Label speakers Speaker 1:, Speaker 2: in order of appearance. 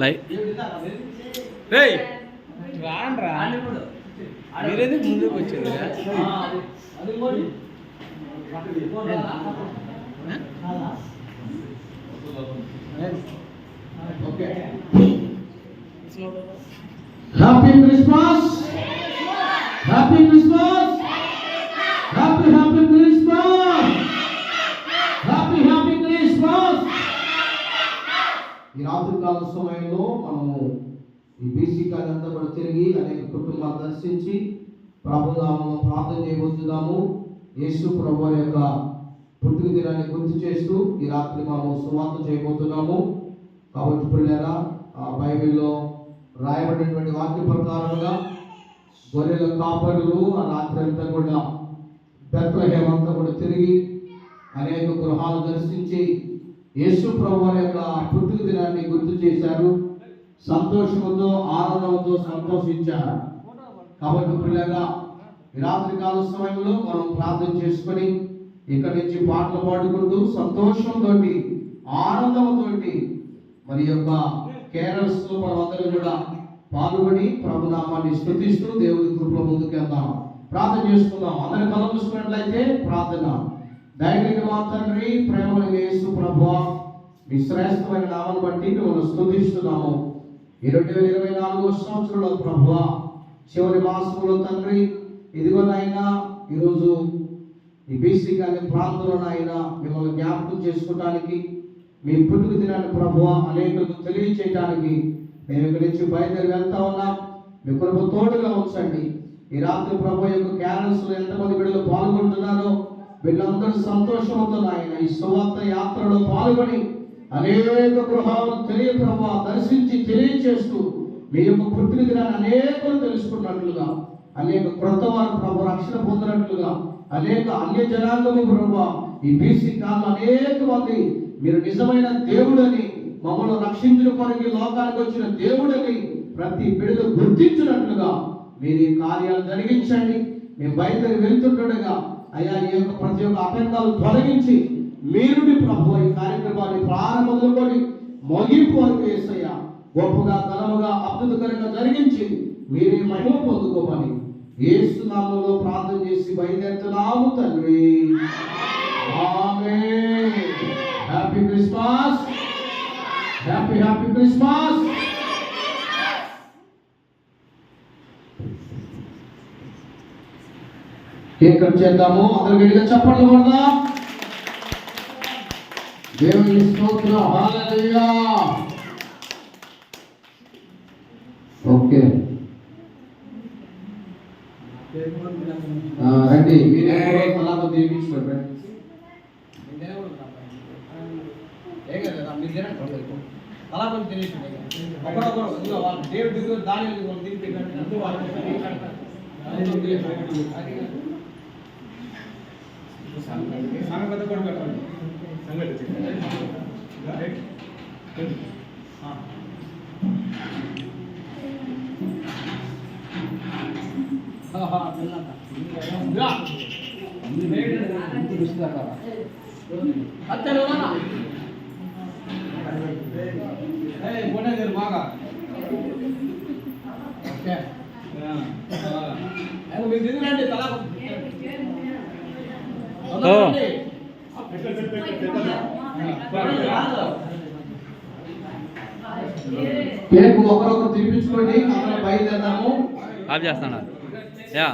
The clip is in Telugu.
Speaker 1: లై రేయ్!
Speaker 2: రాండ్రా. మీరేది ముందుకు వచ్చింది
Speaker 3: happy Christmas happy Christmas happy happy Christmas happy happy Christmas ఈ రాత్రి కాల సమయంలో మనము ఈ బీసీ అంతా కూడా తిరిగి అనేక కుటుంబాలు దర్శించి ప్రభునామంలో ప్రార్థన చేయబోతున్నాము. యేసు ప్రభు యొక్క పుట్టుక దినాన్ని గుర్తు చేస్తూ ఈ రాత్రి మనము సువార్త చేయబోతున్నాము. కాబట్టి పిల్లరా ఆ బైబిల్లో రాయబడినటువంటి వాక్య ప్రకారంగా గొర్రెల కాపరులు ఆ రాత్రి అంతా కూడా బెత్లహేమ కూడా తిరిగి అనేక గృహాలు దర్శించి యేసు ప్రభు యొక్క దినాన్ని గుర్తు చేశారు. సంతోషంతో ఆనందంతో సంతోషించారు. కాబట్టి పిల్లగా రాత్రి కాల సమయంలో మనం ప్రార్థన చేసుకొని ఇక్కడి నుంచి పాటలు పాడుకుంటూ సంతోషంతో ఆనందంతో మరి యొక్క కేరల్స్లో మనం కూడా పాల్గొని ప్రభునామాన్ని స్థుతిస్తూ దేవుడి కృపలో ముందుకెళ్దాం ప్రార్థన చేసుకుందాం. అందరి కలం చూసుకున్నట్లయితే ప్రార్థన. దైవిక మా తండ్రి ప్రేమల యేసు మీ శ్రేష్టమైన నామను బట్టి మిమ్మల్ని స్థుతిస్తున్నాము ఈ రెండు వేల ఇరవై నాలుగో సంవత్సరంలో ప్రభు చివరి మాసంలో తండ్రి ఇదిగో నాయన ఈరోజు ఈ బీసీ కానీ ప్రాంతంలో మిమ్మల్ని జ్ఞాపకం చేసుకోవడానికి మీ పుట్టుకు దినాన్ని ప్రభు అనేకులకు తెలియచేయడానికి మేము ఇక్కడి నుంచి బయలుదేరి వెళ్తా ఉన్నాం. మీ కృప తోడుగా ఉంచండి. ఈ రాత్రి ప్రభు యొక్క క్యారెన్స్లో ఎంతమంది బిడ్డలు పాల్గొంటున్నారో వీళ్ళందరూ సంతోషంతో ఆయన ఈ సువార్త యాత్రలో పాల్గొని అనేక గృహాలు తెలియ ప్రభా దర్శించి తెలియచేస్తూ మీ యొక్క పుట్టిన దినాన్ని అనేకలు తెలుసుకున్నట్లుగా అనేక క్రొత్త వారు ప్రభు రక్షణ పొందినట్లుగా అనేక అన్య జనాంగము ప్రభా ఈ బీసీ కాలంలో అనేక మంది మీరు నిజమైన దేవుడని మమ్మల్ని రక్షించిన కొరకు లోకానికి వచ్చిన దేవుడని ప్రతి బిడ్డలు గుర్తించినట్లుగా మీరు ఈ కార్యాలు జరిగించండి. మేము బయటకు వెళ్తుండగా అయ్యా ఈ యొక్క ప్రతి ఒక్క ఆటంకాలు తొలగించి మీరుని ప్రభు ఈ కార్యక్రమాన్ని ప్రారంభం మొదలుకొని ముగింపు వరకు వేసయ్యా గొప్పగా ఘనముగా అద్భుతకరంగా జరిగించి మీరే మహిమ పొందుకోమని ఏసునామంలో ప్రార్థన చేసి బయలుదేరుతున్నాము తండ్రి. Happy Christmas. Happy happy Christmas. Cake cut చేద్దాము? అందరూ గట్టిగా చప్పట్లు కొడదాం. దేవుని స్తోత్రం. Hallelujah okay. రండి. మీరే కూడా సలాం దీవించుకోండి రండి.
Speaker 2: ఏం కదా మీరు తినండి అలా కొంచెం తినేసి ఒకడొకరు ఇదిగో వాళ్ళు దేవుడు దిగు దాని పెట్టండి అందరూ వాళ్ళు సంగతి కూడా పెట్టండి. బాగా ఓకే మీరు తినండి తలా.
Speaker 3: కేక్ ఒకరొకరు తినిపించుకోండి. బయలుదేరాము బయలుదేరదాము.
Speaker 1: ఆఫ్ చేస్తాను. యా.